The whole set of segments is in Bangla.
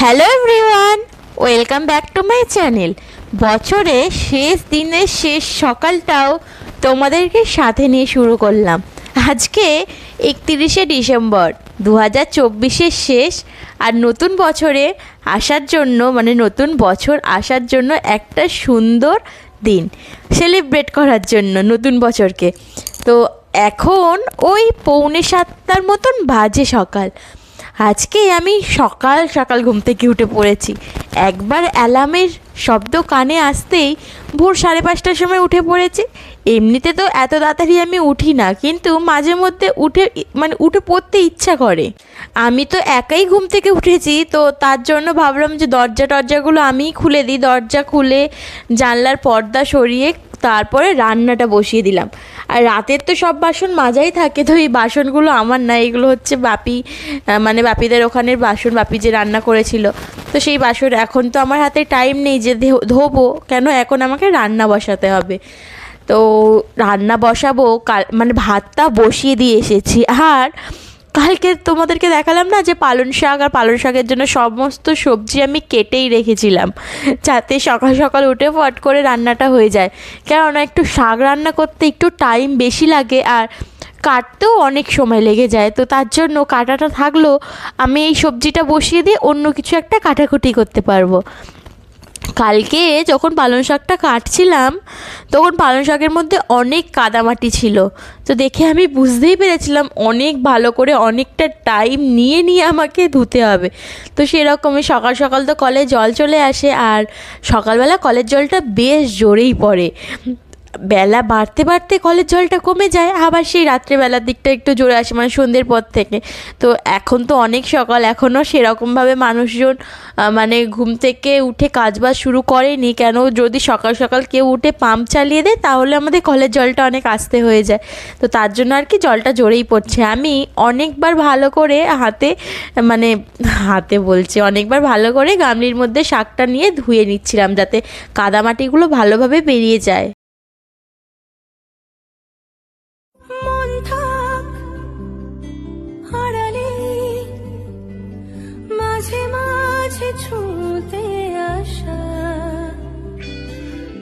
Hello everyone welcome back to my channel বছরে শেষ দিনের শেষ সকালটাও তোমাদেরকে সাথে নিয়ে শুরু করলাম। আজকে একত্রিশে ডিসেম্বর দু হাজার চব্বিশের শেষ আর নতুন বছরে আসার জন্য মানে নতুন বছর আসার জন্য একটা সুন্দর দিন সেলিব্রেট করার জন্য নতুন বছরকে। তো এখন ওই পৌনে সাতটার মতন বাজে সকাল। আজকে আমি সকাল সকাল ঘুম থেকে উঠে পড়েছি। একবার অ্যালার্মের শব্দ কানে আসতেই ভোর সাড়ে পাঁচটার সময় উঠে পড়েছি। এমনিতে তো এত তাড়াতাড়ি আমি উঠি না, কিন্তু মাঝে মধ্যে উঠে মানে উঠে পড়তে ইচ্ছা করে। আমি তো একাই ঘুম থেকে উঠেছি, তো তার জন্য ভাবলাম যে দরজা টরজাগুলো আমিই খুলে দিই। দরজা খুলে জানলার পর্দা সরিয়ে তারপরে রান্নাটা বসিয়ে দিলাম। আর রাতের তো সব বাসন মাজাই থাকে, তো এই বাসনগুলো আমার না এগুলো হচ্ছে বাপি মানে বাপিদের ওখানের বাসন, বাপি যে রান্না করেছিল। তো সেই বাসন এখন তো আমার হাতে টাইম নেই যে ধোবো, কেন এখন আমাকে রান্না বসাতে হবে। তো রান্না বসাবো, কাল মানে ভাতটা বসিয়ে দিয়ে এসেছি। আর কালকে তোমাদেরকে দেখালাম না যে পালং শাক আর পালং শাকের জন্য সমস্ত সবজি আমি কেটেই রেখেছিলাম, যাতে সকাল সকাল উঠে ফট করে রান্নাটা হয়ে যায়। কেননা একটু শাক রান্না করতে একটু টাইম বেশি লাগে আর কাটতেও অনেক সময় লেগে যায়। তো তার জন্য কাটাটা থাকলেও আমি এই সবজিটা বসিয়ে দিয়ে অন্য কিছু একটা কাটাকুটি করতে পারব। কালকে যখন পালং শাকটা কাটছিলাম, তখন পালং শাকের মধ্যে অনেক কাদামাটি ছিল। তো দেখে আমি বুঝতেই পেরেছিলাম অনেক ভালো করে অনেকটা টাইম নিয়ে নিয়ে আমাকে ধুতে হবে। তো সেরকমই সকাল সকাল তো কলে জল চলে আসে, আর সকালবেলা কলের জলটা বেশ জোরেই পড়ে। বেলা বাড়তে বাড়তে কলের জলটা কমে যায়, আবার সেই রাত্রেবেলার দিকটা একটু জোরে আসে মানে সন্ধ্যের পর থেকে। তো এখন তো অনেক সকাল, এখনও সেরকমভাবে মানুষজন মানে ঘুম থেকে উঠে কাজবাজ শুরু করেনি। কেন যদি সকাল সকাল কেউ উঠে পাম্প চালিয়ে দেয়, তাহলে আমাদের কলের জলটা অনেক আস্তে হয়ে যায়। তো তার জন্য আর কি জলটা জোরেই পড়ছে। আমি অনেকবার ভালো করে হাতে মানে হাতে বলছি, অনেকবার ভালো করে গামলির মধ্যে শাকটা নিয়ে ধুয়ে নিচ্ছিলাম, যাতে কাদামাটিগুলো ভালোভাবে বেরিয়ে যায়।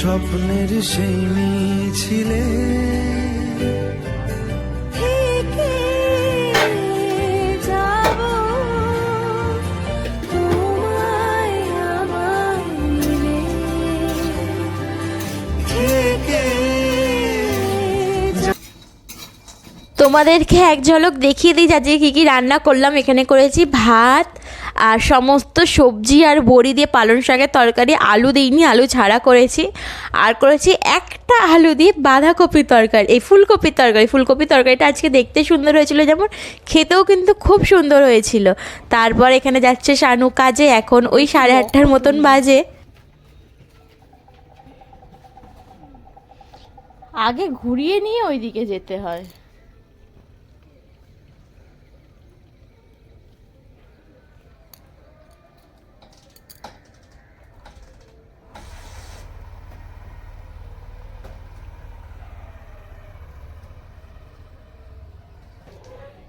স্বপ্নের সেই মিছিলে তোমাদেরকে এক ঝলক দেখিয়ে দিই আজকে কী কী রান্না করলাম। এখানে করেছি ভাত আর সমস্ত সবজি আর বড়ি দিয়ে পালং শাকের তরকারি, আলু দিইনি, আলু ছাড়া করেছি। আর করেছি একটা আলু দিয়ে বাঁধাকপির তরকারি, এই ফুলকপির তরকারি। ফুলকপির তরকারিটা আজকে দেখতে সুন্দর হয়েছিল, যেমন খেতেও কিন্তু খুব সুন্দর হয়েছিল। তারপর এখানে যাচ্ছে শানু কাজে, এখন ওই সাড়ে আটটার মতন বাজে। আগে ঘুরিয়ে নিয়ে ওইদিকে যেতে হয়।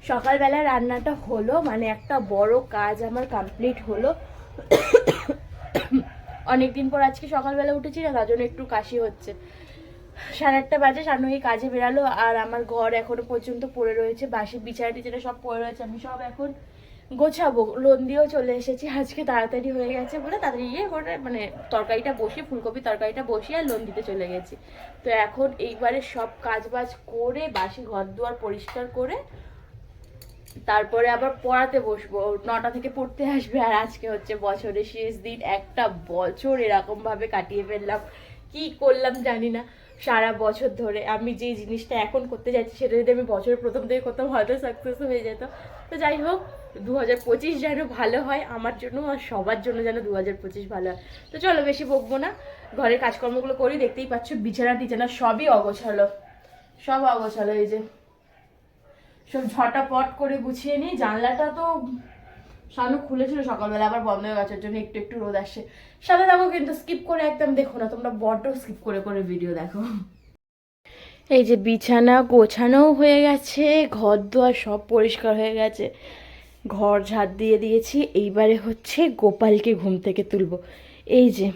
সকালবেলা রান্নাটা হলো মানে একটা বড় কাজ আমার কমপ্লিট হলো। অনেকদিন পর আজকে সকালবেলা উঠেছি না, তার জন্য একটু কাশি হচ্ছে। সাড়ে আটটা বাজে সানু এই কাজে বেরালো, আর আমার ঘর এখনও পর্যন্ত পড়ে রয়েছে বাসি বিছানাটি যেটা সব পড়ে রয়েছে, আমি সব এখন গোছাবো। লোন দিয়েও চলে এসেছি, আজকে তাড়াতাড়ি হয়ে গেছে বলে তাড়াতাড়ি ইয়ে করে মানে তরকারিটা বসিয়ে, ফুলকপি তরকারিটা বসিয়ে আর লোন দিতে চলে গেছি। তো এখন এইবারে সব কাজ বাজ করে বাসি ঘর দুয়ার পরিষ্কার করে তারপরে আবার পড়াতে বসবো, নটা থেকে পড়তে আসবে, আর আজকে হচ্ছে বছরের শেষ দিন, একটা বছর এরকম ভাবে কাটিয়ে ফেললাম। কি করলাম জানি না, সারা বছর ধরে আমি যে জিনিসটা এখন করতে যাচ্ছি, সেটা যদি আমি বছরের প্রথম থেকে করতাম, হয়তো সাকসেস হয়ে যেত। তো যাই হোক দু হাজার পঁচিশ যেন ভালো হয়, আমার জন্য আর সবার জন্য যেন দু হাজার পঁচিশ ভালো হয়। তো চলো, বেশি বকবো না। ঘরের কাজকর্মগুলো করি, দেখতেই পাচ্ছ বিছানা টিছানা সবই অগোছালো। সব অগোছালো এই যে। সব ঝটাপট করে গুছিয়ে নিই। জানলাটা তো শানু খুলেছিল সকালবেলা, আবার বন্ধ হয়ে গেছে জন্য একটু একটু রোদ আসছে। সাথে দেখো কিন্তু স্কিপ করে একদম দেখো না, তোমরা বড্ড স্কিপ করে করে ভিডিও দেখো। এই যে বিছানা গোছানোও হয়ে গেছে ঘর দুয়ার সব পরিষ্কার হয়ে গেছে। ঘর ঝাড় দিয়ে দিয়েছি, এইবারে হচ্ছে গোপালকে ঘুম থেকে তুলবো। এই যে,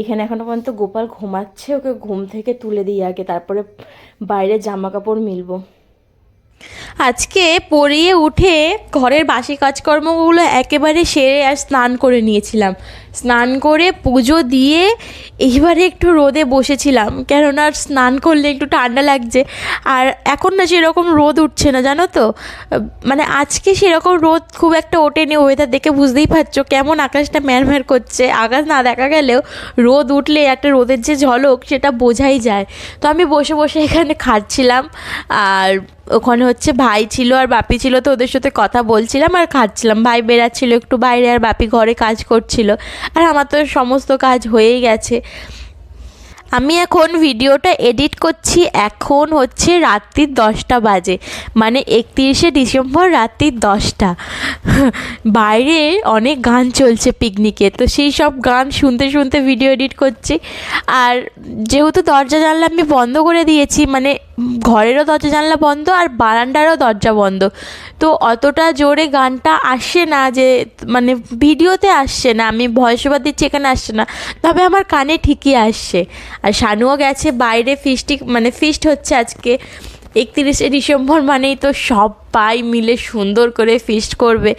এখানে এখনও পর্যন্ত গোপাল ঘুমাচ্ছে, ওকে ঘুম থেকে তুলে দিই আগে, তারপরে বাইরে জামা কাপড় মিলবো। আজকে পড়িয়ে উঠে ঘরের বাসি কাজকর্মগুলো একেবারে সেরে আর স্নান করে নিয়েছিলাম। স্নান করে পুজো দিয়ে এইবারে একটু রোদে বসেছিলাম। কেননা স্নান করলে একটু ঠান্ডা লাগছে। আর এখন না সেরকম রোদ উঠছে না, জানো তো? মানে আজকে সেরকম রোদ খুব একটা ওঠেনি ওয়েদার দেখে বুঝতেই পারছ। কেমন আকাশটা ম্যারম্যার করছে। আকাশ না দেখা গেলেও রোদ উঠলে একটা রোদের যে ঝলক সেটা বোঝাই যায়। তো আমি বসে বসে এখানে খাচ্ছিলাম। আর ওখানে হচ্ছে ভাই ছিল আর বাপি ছিল, তো ওদের সাথে কথা বলছিলাম আর খাচ্ছিলাম। ভাই বেরাচ্ছিল একটু বাইরে আর বাপি ঘরে কাজ করছিল। আর আমার তো সমস্ত কাজ হয়েই গেছে। আমি এখন ভিডিওটা এডিট করছি, এখন হচ্ছে রাত্রির দশটা বাজে মানে একত্রিশে ডিসেম্বর রাত্রির দশটা। বাইরে অনেক গান চলছে পিকনিকে, তো সেই সব গান শুনতে শুনতে ভিডিও এডিট করছি। আর যেহেতু দরজা জানলা আমি বন্ধ করে দিয়েছি মানে ঘরেরও দরজা জানলা বন্ধ আর বারান্দারও দরজা বন্ধ। তো অতটা জোরে গানটা আসছে না যে মানে ভিডিওতে আসছে না, আমি ভয়েস ওভার দিচ্ছি, এখানে আসছে না। তবে আমার কানে ঠিকই আসছে। আর শানুও গেছে বাইরে ফিস্টি মানে ফিস্ট হচ্ছে আজকে। একত্রিশে ডিসেম্বর মানেই তো সবাই মিলে সুন্দর করে ফিস্ট করবে।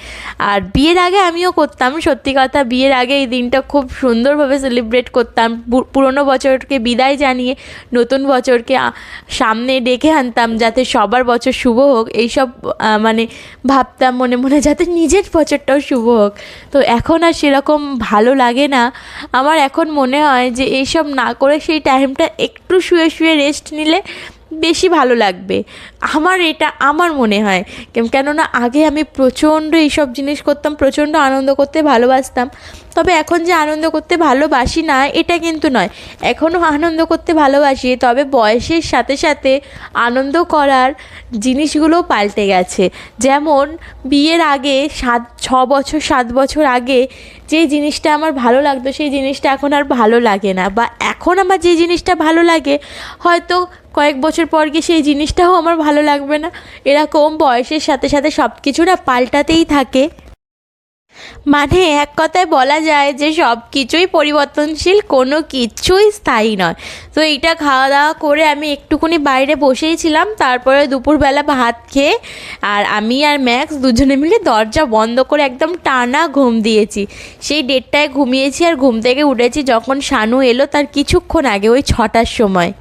আর বিয়ের আগে আমিও করতাম, সত্যি কথা বিয়ের আগে এই দিনটা খুব সুন্দরভাবে সেলিব্রেট করতাম। পুরনো বছরকে বিদায় জানিয়ে নতুন বছরকে সামনে ডেকে আনতাম যাতে সবার বছর শুভ হোক। এইসব মানে ভাবতাম মনে মনে যাতে নিজের বছরটাও শুভ হোক। তো এখন আর সেরকম ভালো লাগে না। আমার এখন মনে হয় যে এইসব না করে সেই টাইমটা একটু শুয়ে শুয়ে রেস্ট নিলে বেশি ভালো লাগবে। আমার এটা, আমার মনে হয়। কেননা আগে আমি প্রচণ্ড এইসব জিনিস করতাম, প্রচণ্ড আনন্দ করতে ভালোবাসতাম। তবে এখন যে আনন্দ করতে ভালোবাসি না, এটা কিন্তু নয়। এখনও আনন্দ করতে ভালোবাসি, তবে বয়সের সাথে সাথে আনন্দ করার জিনিসগুলোও পাল্টে গেছে। যেমন বিয়ের আগে সাত, ছ বছর, সাত বছর আগে যে জিনিসটা আমার ভালো লাগতো, সেই জিনিসটা এখন আর ভালো লাগে না। বা এখন আমার যে জিনিসটা ভালো লাগে, হয়তো কয়েক বছর পর গিয়ে সেই জিনিসটাও আমার ভালো লাগবে না। এরকম বয়সের সাথে সাথে সব কিছু না পাল্টাতেই থাকে। মানে এক কথায় বলা যায় যে সব কিছুই পরিবর্তনশীল, কোনো কিছুই স্থায়ী নয়। তো এইটা খাওয়া দাওয়া করে আমি একটুখানি বাইরে বসেই ছিলাম, তারপরে দুপুরবেলা ভাত খেয়ে আর আমি আর ম্যাক্স দুজনে মিলে দরজা বন্ধ করে একদম টানা ঘুম দিয়েছি। সেই ডেটটায় ঘুমিয়েছি আর ঘুম থেকে উঠেছি যখন শানু এলো তার কিছুক্ষণ আগে, ওই ছটার সময়।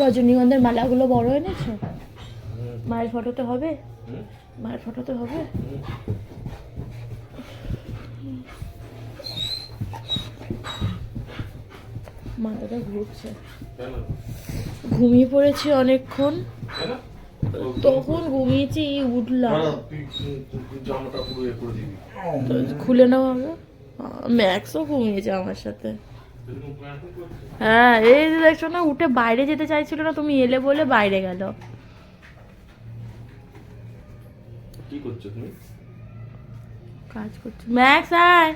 রজনীগন্ধার মালাগুলো বড় এনেছো? মায়ের ফটোতে হবে? মায়ের ফটোতে হবে? মাথাটা ঘুরছে। ঘুমিয়ে পড়েছি অনেকক্ষণ। তখন ঘুমিয়েছি উঠলাম। খুলে নেওয়া হবে ম্যাক্সও ঘুমিয়েছে আমার সাথে। হ্যাঁ এই যে দেখছ না উঠে বাইরে যেতে চাইছিল না তুমি এলে বলে বাইরে গেল। কি করছ তুমি? কাজ করছে। ম্যাক্স আয়।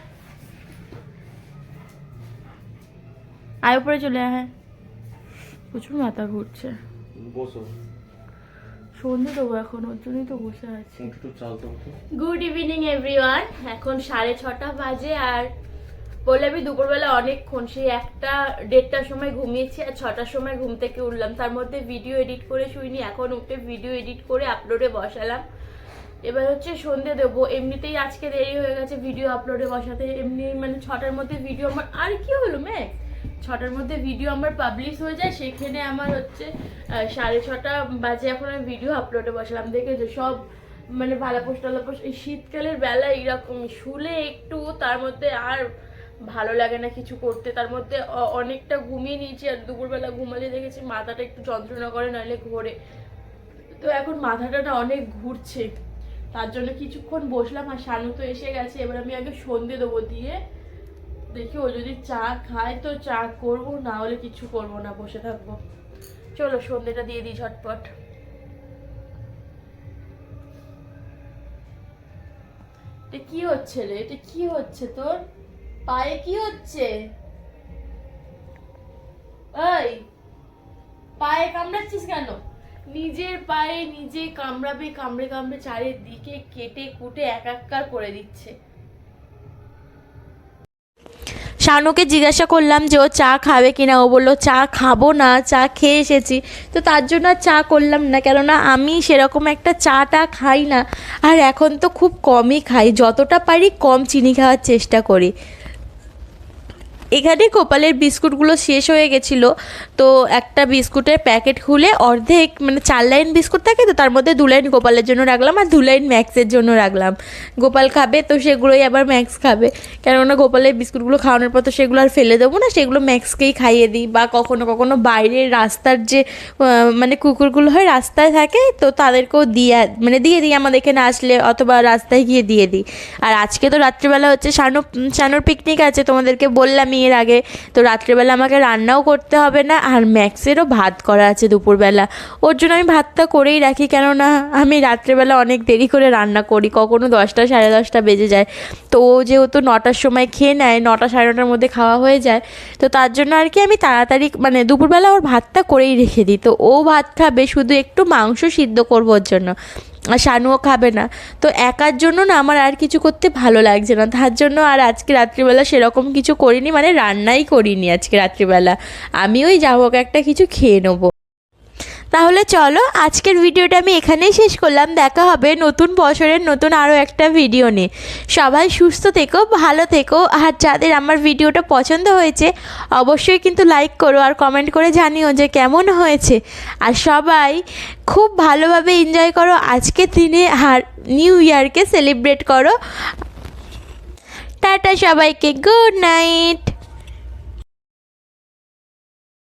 আয় উপরে চলে আয় হ্যাঁ। প্রচুর মাথা ঘুরছে। বসো। সন্ধে দেবো এখন ওর জন্যই তো বসে আছি। গুড ইভিনিং এভরিওয়ান এখন সাড়ে ছটা বাজে আর বলে আমি দুপুরবেলা অনেকক্ষণ, সেই একটা দেড়টার সময় ঘুমিয়েছি আর ছটার সময় ঘুম থেকে উঠলাম। তার মধ্যে ভিডিও এডিট করে শুইনি, এখন উঠে ভিডিও এডিট করে আপলোডে বসালাম। এবার হচ্ছে সন্ধে দেবো, এমনিতেই আজকে দেরি হয়ে গেছে ভিডিও আপলোডে বসাতে, এমনি মানে ছটার মধ্যে ভিডিও আমার, আর কি হলো ম্যাক্স ছটার মধ্যে ভিডিও আমার পাবলিশ হয়ে যায়, সেখানে আমার হচ্ছে সাড়ে ছটা বাজে এখন আমি ভিডিও আপলোডে বসালাম। দেখেছ, সব মানে ভালাপোষ টালাপোষ এই শীতকালের বেলা এইরকম, শুলে একটু, তার মধ্যে আর ভালো লাগে না কিছু করতে। তার মধ্যে অনেকটা ঘুমিয়ে নিয়েছি আর দুপুরবেলা ঘুমালে দেখেছি মাথাটা একটু যন্ত্রণা করে, নাহলে ঘোরে। তো এখন মাথাটা অনেক ঘুরছে। তার জন্য কিছুক্ষণ বসলাম আর শানু তো এসে গেছে। এবার আমি আগে সন্ধে দেবো দিয়ে দেখি ও যদি চা খায় তো চা করব, না হলে কিছু করব না, বসে থাকব। চলো সন্ধেটা দিয়ে দিই ঝটপট। এটা কি হচ্ছে রে? এটা কি হচ্ছে তোর? পায়ে কি হচ্ছে? এই পায়ে কামড়াচ্ছিস কেন? নিজের পায়ে নিজে কামড়াবে কামড়ে কামড়ে চারিদিকে কেটে কুটে একাকার করে দিচ্ছে। শানুকে জিজ্ঞাসা করলাম যে ও চা খাবে কিনা? ও বলল চা খাব না চা খেয়ে এসেছি। তো তার জন্য আর চা করলাম না কেননা আমি সেরকম একটা চাটা খাই না। আর এখন তো খুব কমই খাই যতটা পারি কম চিনি খাওয়ার চেষ্টা করি। এখানে গোপালের বিস্কুটগুলো শেষ হয়ে গেছিল, তো একটা বিস্কুটের প্যাকেট খুলে অর্ধেক মানে চার লাইন বিস্কুট থাকে তো, তার মধ্যে দু লাইন গোপালের জন্য রাখলাম আর দু লাইন ম্যাক্সের জন্য রাখলাম। গোপাল খাবে তো সেগুলোই আবার ম্যাক্স খাবে। কেননা গোপালের বিস্কুটগুলো খাওয়ানোর পর তো সেগুলো আর ফেলে দেবো না, সেগুলো ম্যাক্সকেই খাইয়ে দিই বা কখনো কখনো বাইরের রাস্তার যে মানে কুকুরগুলো হয় রাস্তায় থাকে তো তাদেরকেও দিয়ে মানে দিয়ে দিই আমাদের এখানে আসলে অথবা রাস্তায় গিয়ে দিয়ে দিই। আর আজকে তো রাত্রিবেলা হচ্ছে শানু শানুর পিকনিক আছে তোমাদেরকে বললামই এর আগে। তো রাত্রেবেলা আমাকে রান্নাও করতে হবে না, আর ম্যাক্সেরও ভাত করা আছে দুপুরবেলা। ওর জন্য আমি ভাতটা করেই রাখি, কেননা আমি রাত্রেবেলা অনেক দেরি করে রান্না করি, কখনো দশটা সাড়ে দশটা বেজে যায়। তো ও যেহেতু নটার সময় খেয়ে নেয়, নটা সাড়ে নটার মধ্যে খাওয়া হয়ে যায়, তো তার জন্য আর কি আমি তাড়াতাড়ি মানে দুপুরবেলা ওর ভাতটা করেই রেখে দিই। তো ও ভাত খাবে, শুধু একটু মাংস সিদ্ধ করব ওর জন্য। আর শানুও খাবে না। তো একার জন্য না আমার আর কিছু করতে ভালো লাগছে না। তার জন্য আর আজকে রাত্রিবেলা সেরকম কিছু করিনি মানে রান্নাই করিনি আজকে রাত্রিবেলা। আমি ওই যা হোক একটা কিছু খেয়ে নেব। তাহলে চলো, আজকের ভিডিওটা আমি এখানেই শেষ করলাম। দেখা হবে নতুন বছরের নতুন আরও একটা ভিডিও নিয়ে। সবাই সুস্থ থেকো, ভালো থেকো। আর যাদের আমার ভিডিওটা পছন্দ হয়েছে, অবশ্যই কিন্তু লাইক করো আর কমেন্ট করে জানিও যে কেমন হয়েছে। আর সবাই খুব ভালোভাবে এনজয় করো আজকের দিনে আর নিউ ইয়ারকে সেলিব্রেট করো। টাটা সবাইকে গুড নাইট